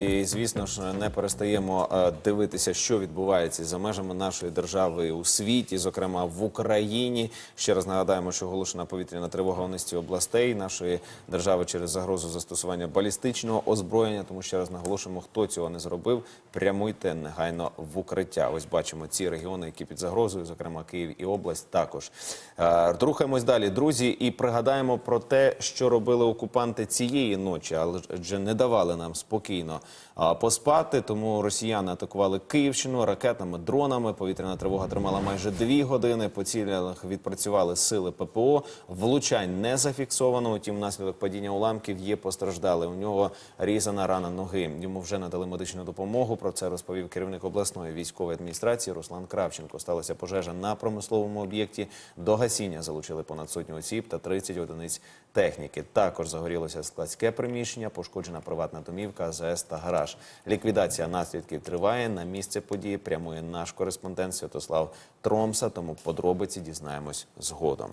І звісно ж не перестаємо е, дивитися, що відбувається за межами нашої держави у світі, зокрема в Україні. Ще раз нагадаємо, що оголошена повітряна тривога у низці областей нашої держави через загрозу застосування балістичного озброєння. Тому ще раз наголошуємо, хто цього не зробив, прямуйте негайно в укриття. Ось бачимо ці регіони, які під загрозою, зокрема Київ і область. Також Е, рухаємось далі, друзі, і пригадаємо про те, що робили окупанти цієї ночі, адже не давали нам спокійно поспати. Тому росіяни атакували Київщину ракетами, дронами. Повітряна тривога тримала майже дві години. По цілях відпрацювали сили ППО. Влучань не зафіксовано. Утім, внаслідок падіння уламків є постраждали. У нього різана рана ноги. Йому вже надали медичну допомогу. Про це розповів керівник обласної військової адміністрації Руслан Кравченко. Сталася пожежа на промисловому об'єкті. До гасіння залучили понад сотню осіб та 30 одиниць техніки. Також загорілося складське приміщення, пошкоджена приватна домівка, АЗС та гараж. Ліквідація наслідків триває. На місце події прямує наш кореспондент Святослав Тромса. Тому подробиці дізнаємось згодом.